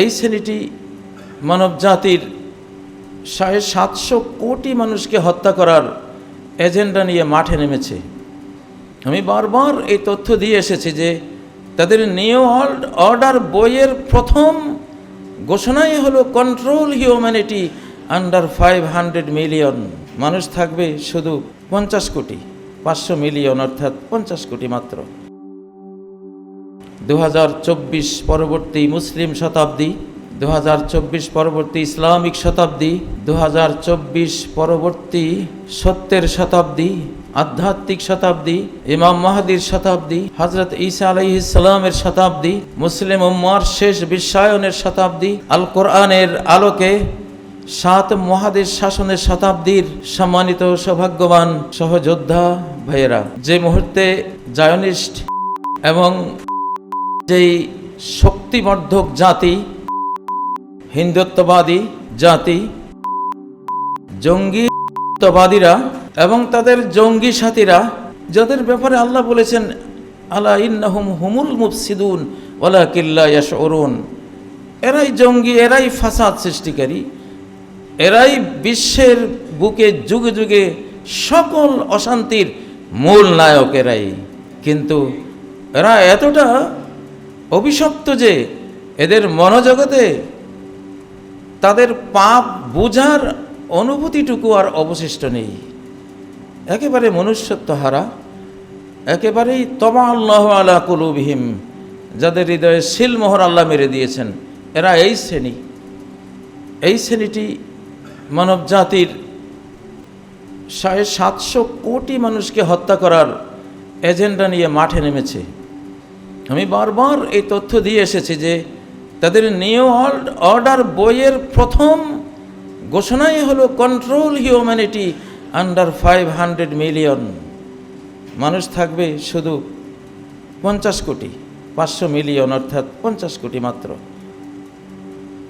এই শ্রেণীটি মানব জাতির সাড়ে সাতশো কোটি মানুষকে হত্যা করার এজেন্ডা নিয়ে মাঠে নেমেছে। আমি বারবার এই তথ্য দিয়ে এসেছি যে তাদের নিউ অর্ডার বইয়ের প্রথম ঘোষণাই হলো control humanity under five hundred million মানুষ থাকবে শুধু পঞ্চাশ কোটি, পাঁচশো মিলিয়ন অর্থাৎ পঞ্চাশ কোটি মাত্র। চব্বিশ পরবর্তী মুসলিম শতাব্দী দু হাজার চব্বিশ পরবর্তী ইসলামিক শতাব্দী দু হাজার চব্বিশ পরবর্তী সত্যের শতাব্দী, আধ্যাত্মিক শতাব্দী, ইমাম মাহাদির শতাব্দী হজরত ঈসা আলাইহিসালামের শতাব্দী, মুসলিম উম্মার শেষ বিশ্বায়নের শতাব্দী আল কোরআনের আলোকে সাত মহাদেশ শাসনের শতাব্দীর সম্মানিত সৌভাগ্যবান সহযোদ্ধা ভাইয়েরা, যে মুহূর্তে জায়নিস্ট এবং যেই শক্তিবর্ধক জাতি, হিন্দুত্ববাদী জাতি, জঙ্গিত্ববাদীরা এবং তাদের জঙ্গি সাথীরা, যাদের ব্যাপারে আল্লাহ বলেছেন, আলা ইন্নাহুম হুমুল মুফসিদুন ওলা কিল্লা ইয়াশউরুন। এরাই জঙ্গি, এরাই ফাসাদ সৃষ্টিকারী, এরাই বিশ্বের বুকে যুগে যুগে সকল অশান্তির মূল নায়ক এরাই। কিন্তু এরা এতটা অভিশপ্ত যে এদের মনোজগতে তাদের পাপ বোঝার অনুভূতিটুকু আর অবশিষ্ট নেই। একেবারে মনুষ্যত্ব হারা একেবারেই তমা আল্লাহ আলা যাদের হৃদয়ে শিলমোহর আল্লাহ মেরে দিয়েছেন, এরা এই শ্রেণি। এই শ্রেণীটি মানব জাতির সাড়ে সাতশো কোটি মানুষকে হত্যা করার এজেন্ডা নিয়ে মাঠে নেমেছে। আমি বারবার এই তথ্য দিয়ে এসেছি যে তাদের নিউ অর্ডার বইয়ের প্রথম ঘোষণাই হলো control humanity under five hundred million মানুষ থাকবে শুধু পঞ্চাশ কোটি, পাঁচশো মিলিয়ন অর্থাৎ পঞ্চাশ কোটি মাত্র।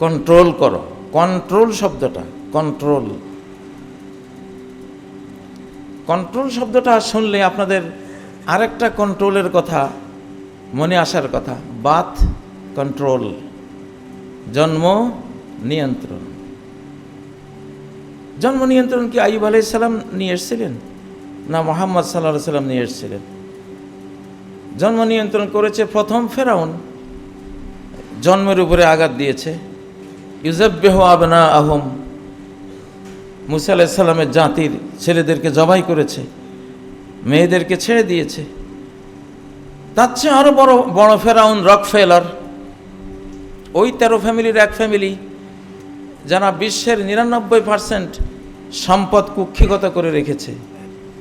কন্ট্রোল করো কন্ট্রোল শব্দটা কন্ট্রোল কন্ট্রোল শব্দটা শুনলে আপনাদের আরেকটা কন্ট্রোলের কথা মনে আসার কথা। বাথ কন্ট্রোল, জন্ম নিয়ন্ত্রণ। জন্ম নিয়ন্ত্রণ কি আইব আলাইসাল্লাম নিয়ে এসেছিলেন? না মোহাম্মদ সাল্লাহ সাল্লাম নিয়ে এসেছিলেন? জন্ম নিয়ন্ত্রণ করেছে প্রথম ফেরাউন। জন্মের উপরে আঘাত দিয়েছে। ইউজব্বেহ আবনা আহম মুসা আলাইসাল্লামের জাতির ছেলেদেরকে জবাই করেছে। মেয়েদেরকে ছেড়ে দিয়েছে। তার চেয়ে আরও বড় বড় ফেরাউন রক ফেলার ওই তেরো ফ্যামিলির এক ফ্যামিলি, যারা বিশ্বের নিরানব্বই পার্সেন্ট সম্পদ কুক্ষিগত করে রেখেছে।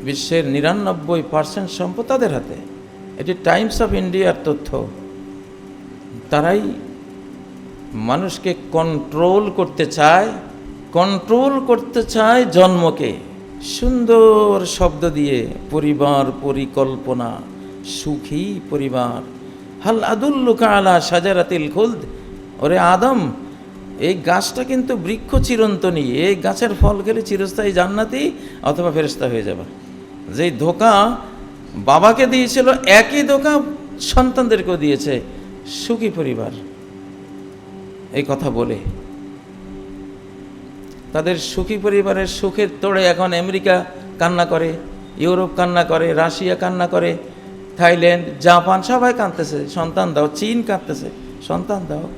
বিশ্বের নিরানব্বই পার্সেন্ট সম্পদ তাদের হাতে। এটি টাইমস অফ ইন্ডিয়ার তথ্য। তারাই মানুষকে কন্ট্রোল করতে চায় কন্ট্রোল করতে চায় জন্মকে। সুন্দর শব্দ দিয়ে পরিবার পরিকল্পনা। সুখী পরিবার। হাল আদুল্লুকা আলা সাজারাতিল খুলদ। ওরে আদম, এই গাছটা কিন্তু বৃক্ষ চিরন্তনী। এই গাছের ফল খেলে চিরস্থায়ী জান্নাতি অথবা ফেরস্তা হয়ে যাবে। যেই ধোকা বাবাকে দিয়েছিল, একই ধোকা সন্তানদেরকেও দিয়েছে। সুখী পরিবার। এই কথা বলে তাদের সুখী পরিবারের সুখের তোড়ে এখন আমেরিকা কান্না করে, ইউরোপ কান্না করে, রাশিয়া কান্না করে থাইল্যান্ড, জাপান, সবাই কাঁদতেছে। সন্তান দাও, চীন কাঁদতেছে। সন্তান দাও।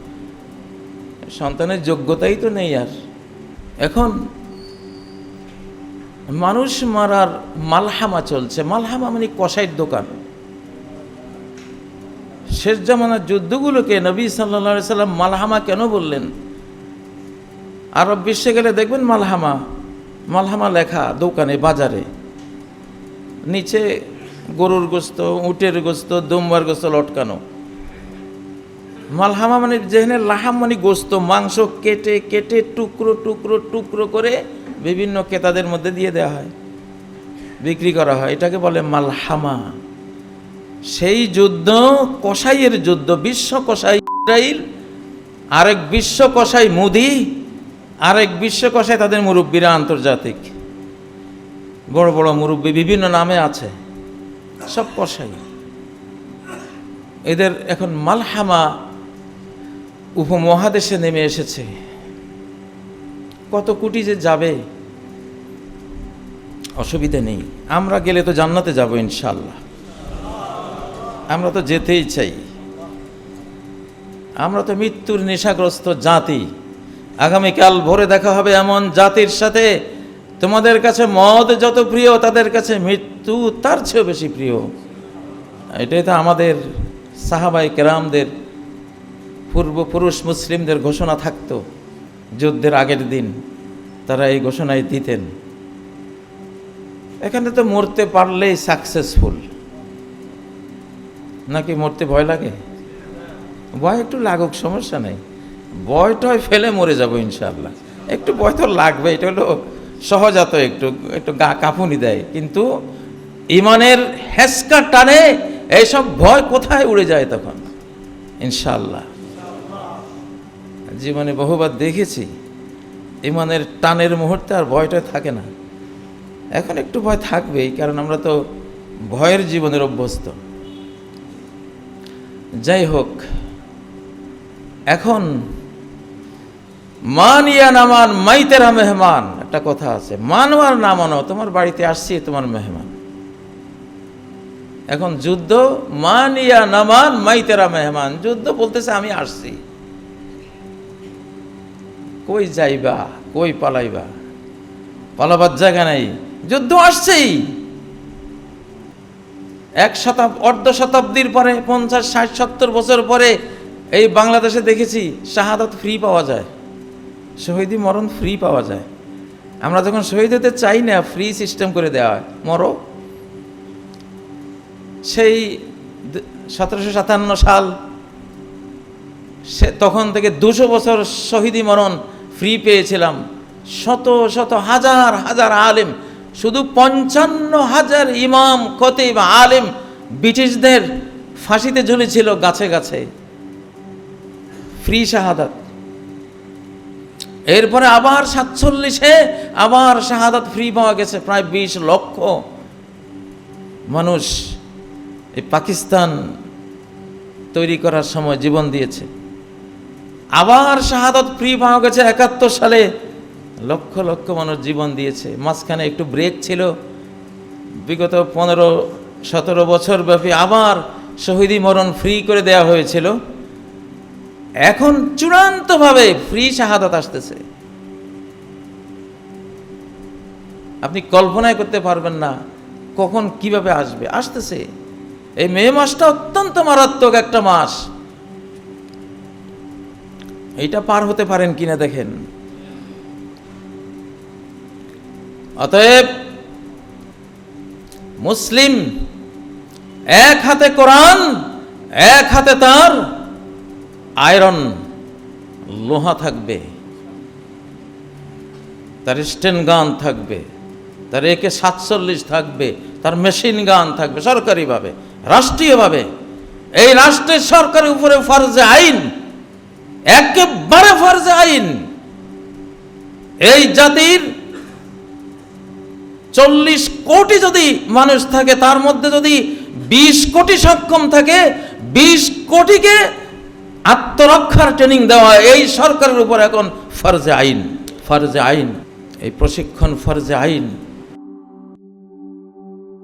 সন্তানের যোগ্যতাই তো নেই আর। এখন মানুষ মারার মালহামা চলছে। মালহামা মানে কষাইয়ের দোকান। শেষ জামানার যুদ্ধগুলোকে নবী সাল্লা সাল্লাম মালহামা কেন বললেন? আরব বিশ্বে গেলে দেখবেন মালহামা মালহামা লেখা দোকানে, বাজারে। নিচে গরুর গোস্ত, উটের গোস্ত, দম্বার গোস্ত লটকানো। মালহামা মানে যেখানে লাহাম মানে গোস্ত, মাংস কেটে কেটে, টুকরো টুকরো টুকরো করে বিভিন্ন ক্রেতাদের মধ্যে দিয়ে দেওয়া হয়। বিক্রি করা হয়। এটাকে বলে মালহামা। সেই যুদ্ধ, কসাইয়ের যুদ্ধ, বিশ্ব কসাই ইসরাইল, আরেক বিশ্ব কসাই মুদি, আরেক বিশ্ব কসাই তাদের মুরব্বীরা আন্তর্জাতিক। বড় বড় মুরব্বী বিভিন্ন নামে আছে। সব কসাই এদের এখন মালহামা উপমহাদেশে নেমে এসেছে। কত কোটি যে যাবে, অসুবিধা নেই। আমরা গেলে তো জান্নাতে যাব ইনশাল্লাহ আমরা তো যেতেই চাই। আমরা তো মৃত্যুর নেশাগ্রস্ত জাতি। আগামীকাল ভোরে দেখা হবে এমন জাতির সাথে তোমাদের কাছে মদ যত প্রিয়, তাদের কাছে মৃত্যু তার চেয়েও বেশি প্রিয়। এটাই তো আমাদের সাহাবাই কেরামদের পূর্বপুরুষ মুসলিমদের ঘোষণা থাকতো, যুদ্ধের আগের দিন তারা এই ঘোষণায় দিতেন। এখানে তো মরতে পারলেই সাকসেসফুল নাকি মরতে ভয় লাগে? ভয় একটু লাগুক, সমস্যা নেই। ভয় টয় ফেলে মরে যাব ইনশাল্লাহ একটু ভয় তো লাগবে এটা হলো সহজাত একটু একটু গা কাঁপুনি দেয়। কিন্তু ইমানের হেসকা টানে এইসব ভয় কোথায় উড়ে যায় তখন? ইনশাল্লাহ জীবনে বহুবার দেখেছি, ইমানের টানের মুহূর্তে আর ভয়টা থাকে না। এখন একটু ভয় থাকবেই, কারণ আমরা তো ভয়ের জীবনের অভ্যস্ত। যাই হোক, এখন মান ইয়া নামান, মাইতেরা মেহমান। একটা কথা আছে মানো আর না মানো তোমার বাড়িতে আসছি, তোমার মেহমান। এখন যুদ্ধ মান ইয়া নামান, মাইতেরা মেহমান। যুদ্ধ বলতেছে, আমি আসছি। কই যাইবা, কই পালাইবা? পালাবার জায়গা নাই। যুদ্ধ আসছেই। এক শতাব, অর্ধ শতাব্দীর পরে, পঞ্চাশ, ষাট, সত্তর বছর পরে, এই বাংলাদেশে দেখেছি, শাহাদাত ফ্রি পাওয়া যায়। শহীদি মরণ ফ্রি পাওয়া যায়। আমরা যখন শহীদ হতে চাই না ফ্রি সিস্টেম করে দেওয়া হয়। মরো। সেই সতেরোশো সাতান্ন সাল, সে তখন থেকে দুশো বছর শহীদি মরণ ফ্রি পেয়েছিলাম। শত শত, হাজার হাজার আলেম, শুধু পঞ্চান্ন হাজার ইমাম, খতিব, আলেম ব্রিটিশদের ফাঁসিতে ঝুলেছিল গাছে গাছে। ফ্রি শাহাদাত। এরপরে আবার সাতচল্লিশে আবার শাহাদাত ফ্রি পাওয়া গেছে, প্রায় বিশ লক্ষ মানুষ এই পাকিস্তান তৈরি করার সময় জীবন দিয়েছে। আবার শাহাদত ফ্রি পাওয়া গেছে একাত্তর সালে, লক্ষ লক্ষ মানুষ জীবন দিয়েছে। মাঝখানে একটু ব্রেক ছিল, বিগত পনেরো, সতেরো বছর ব্যাপী আবার শহীদি মরণ ফ্রি করে দেওয়া হয়েছিল। এখন চূড়ান্তভাবে ফ্রি শাহাদাত আসতেছে। আপনি কল্পনাই করতে পারবেন না কখন কীভাবে আসবে। আসতেছে। এই মে মাসটা অত্যন্ত মারাত্মক একটা মাস। এইটা পার হতে পারেন কিনা দেখেন। অতএব মুসলিম এক হাতে কোরআন, এক হাতে তার আয়রন লোহা থাকবে, তার স্টেন গান থাকবে, তার একে সাতচল্লিশ থাকবে, তার মেশিন গান থাকবে সরকারিভাবে, রাষ্ট্রীয়ভাবে। এই রাষ্ট্রের সরকারের উপরে ফরজে আইন, একেবারে ফরজে আইন। এই জাতির চল্লিশ কোটি যদি মানুষ থাকে, তার মধ্যে যদি বিশ কোটি সক্ষম থাকে, বিশ কোটিকে আত্মরক্ষার ট্রেনিং দেওয়া এই সরকারের উপর এখন ফরজে আইন ফরজে আইন। এই প্রশিক্ষণ ফরজে আইন।